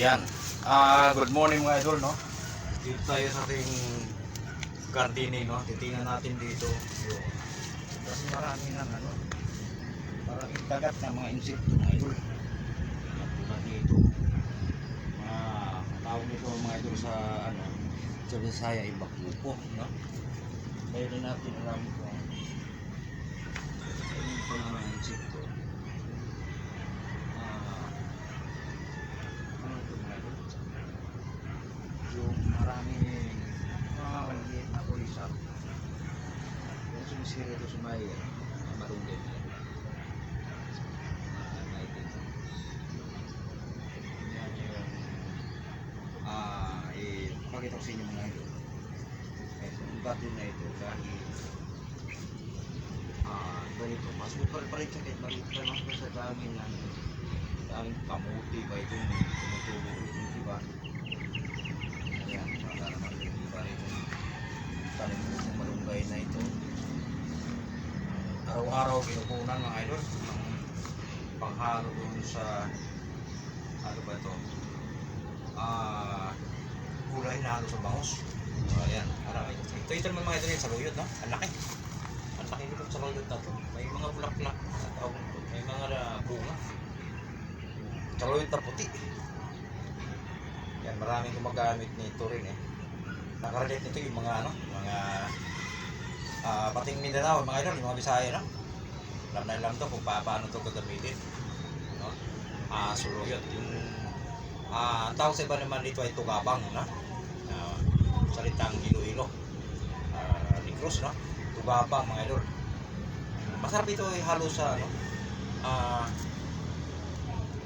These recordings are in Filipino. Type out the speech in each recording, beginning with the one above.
Ayan. Ah, good morning mga idol, no? Dito tayo sa ating gardening, no? Titingnan natin dito. Yung, kasi marami ng ano, maraming kagat ng mga insekto, mga idol. Tulad dito. Mga tawag nito mga idol sa ano, sa Bisaya, ibakupo, no? Mayroon natin alam kung ano yung mga insekto. Ah, ano ito mga idol? Yung marami mga maliit na pulisap yung sumisira ito sa may uh, marunggay. Na ah eh, pakita ko sa inyo mga ito. Ito, yung bato na ito dahil ah ganito, mas bukal pa rin siya kahit maliit pa mas sa dami ng daming kamuti ba ito yung tumutubo ito, di? Ayan, para naman hindi pa rin yung tanim ng malunggay na ito. Araw-araw kinukunan mga idol ng panghalo dun sa ano ba ito? Ah, gulay na halo sa bangus. So, ayan, araw ito. Ito ito naman mga idol yung saluyot, no? Ang laki. Ang laki nito sa saluyot na to. May mga bulaklak. May mga ah, bunga. Saluyot na puti. Yan, maraming gumagamit nito rin eh. Nakarelate nito yung mga ano, mga ah pating Mindanao, mga idol, mga Bisaya, no? Alam na alam to kung pa, paano to gagamitin. No? Ah, suruyot. Yung ah, ang tawag sa iba naman dito ay tugabang, no? Ah, salitang Iloilo. Ah, Negros, no? Tugabang, mga idol. Masarap ito ay halo sa ano, ah,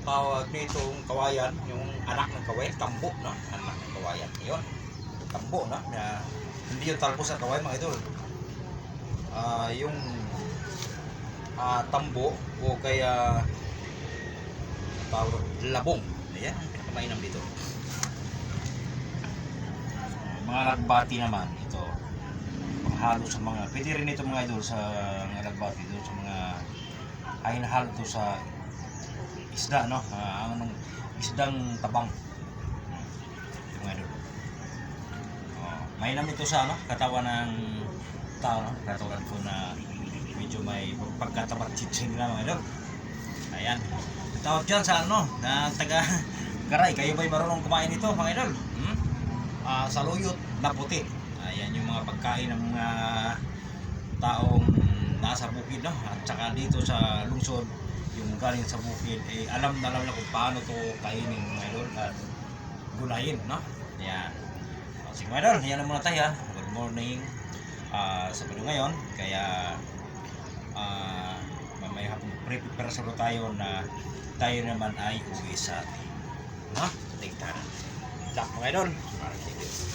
tawag nitong kawayan, yung anak ng kawayan, tambo, no? Anak ng kawayan. Yun. Tambo, no? Na, hindi yung talbos ng kawayan, mga idol. Ah, yung ah, tambo o kaya tawag labong. Ayan, pinakamainam dito. Mga lagbati naman, ito. Panghalo sa mga, pwede rin ito mga idol sa mga lagbati doon sa mga ay nahalo to sa isda no Ah, ang isdang tabang Ito, mga idol oh, may naman ito sa ano katawan ng tao no ko na medyo may pagkatapat chitsing na mga idol ayan tawag dyan sa ano na taga garay kayo ba'y marunong kumain ito mga idol? Hmm? Ah, saluyot na puti. Ayan yung mga pagkain ng mga taong nasa bukid no? At saka dito sa lungsod yung galing sa bukid eh alam na alam na kung paano to kainin mga idol at gulayin no? Yan so, sige mga idol yan na muna tayo ha. good morning Ah, sa video ngayon kaya ah mamaya prepare sa tayo na tayo naman ay uwi sa atin no tingnan Dak mga idol Thank you.